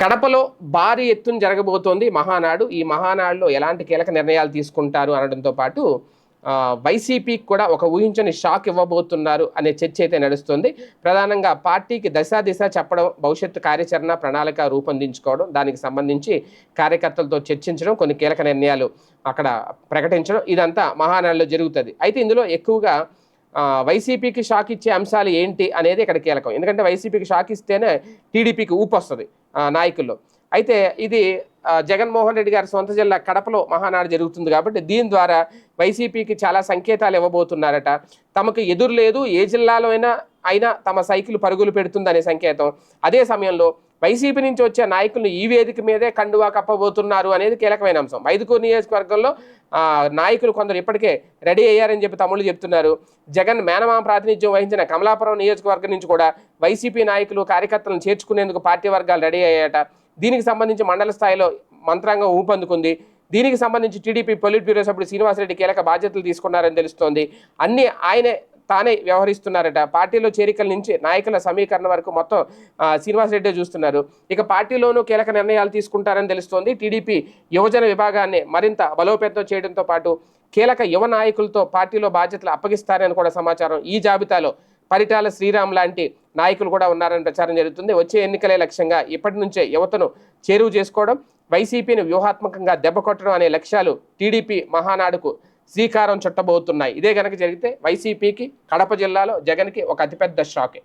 కడపలో భారీ ఎత్తున జరగబోతోంది మహానాడు. ఈ మహానాడులో ఎలాంటి కీలక నిర్ణయాలు తీసుకుంటారు అనడంతో పాటు వైసీపీకి కూడా ఒక ఊహించని షాక్ ఇవ్వబోతున్నారు అనే చర్చ అయితే నడుస్తుంది. ప్రధానంగా పార్టీకి దశ దిశ చెప్పడం భవిష్యత్తు కార్యాచరణ ప్రణాళిక రూపొందించుకోవడం దానికి సంబంధించి కార్యకర్తలతో చర్చించడం కొన్ని కీలక నిర్ణయాలు అక్కడ ప్రకటించడం ఇదంతా మహానాడులో జరుగుతుంది. అయితే ఇందులో ఎక్కువగా వైసీపీకి షాక్ ఇచ్చే అంశాలు ఏంటి అనేది ఇక్కడ కీలకం. ఎందుకంటే వైసీపీకి షాక్ ఇస్తేనే టీడీపీకి ఊపు వస్తుంది నాయకుల్లో. అయితే ఇది జగన్మోహన్ రెడ్డి గారి సొంత జిల్లా కడపలో మహానాడు జరుగుతుంది కాబట్టి దీని ద్వారా వైసీపీకి చాలా సంకేతాలు ఇవ్వబోతున్నారట. తమకు ఎదురు లేదు ఏ జిల్లాలో అయినా అయినా తమ సైకిల్ పరుగులు పెడుతుందనే సంకేతం. అదే సమయంలో వైసీపీ నుంచి వచ్చే నాయకులను ఈ వేదిక మీదే కండువా కప్పబోతున్నారు అనేది కీలకమైన అంశం. ఐదుగురు నియోజకవర్గంలో నాయకులు కొందరు ఇప్పటికే రెడీ అయ్యారని చెప్పి తమ్ముళ్ళు చెప్తున్నారు. జగన్ మేనమామ ప్రాతినిధ్యం వహించిన కమలాపురం నియోజకవర్గం నుంచి కూడా వైసీపీ నాయకులు కార్యకర్తలను చేర్చుకునేందుకు పార్టీ వర్గాలు రెడీ అయ్యాయట. దీనికి సంబంధించి మండల స్థాయిలో మంత్రాంగం ఊపందుకుంది దీనికి సంబంధించి టీడీపీ పొలిట్ బ్యూరో సభ్యుడు శ్రీనివాసరెడ్డి కీలక బాధ్యతలు తీసుకున్నారని తెలుస్తోంది. అన్ని ఆయనే తానే వ్యవహరిస్తున్నారట. పార్టీలో చేరికల నుంచి నాయకుల సమీకరణ వరకు మొత్తం శ్రీనివాసరెడ్డి చూస్తున్నారు. ఇక పార్టీలోనూ కీలక నిర్ణయాలు తీసుకుంటారని తెలుస్తోంది. టీడీపీ యువజన విభాగాన్ని మరింత బలోపేతం చేయడంతో పాటు కీలక యువ నాయకులతో పార్టీలో బాధ్యతలు అప్పగిస్తారని కూడా సమాచారం. ఈ జాబితాలో పరిటాల శ్రీరామ్ లాంటి నాయకులు కూడా ఉన్నారని ప్రచారం జరుగుతుంది. వచ్చే ఎన్నికలే లక్ష్యంగా ఇప్పటి నుంచే యువతను చేరువు చేసుకోవడం వైసీపీని వ్యూహాత్మకంగా దెబ్బకొట్టడం అనే లక్ష్యాలు టీడీపీ మహానాడుకు శ్రీకారం చుట్టబోతున్నాయి. ఇదే కనుక జరిగితే వైసీపీకి కడప జిల్లాలో జగన్కి ఒక అతిపెద్ద షాకే.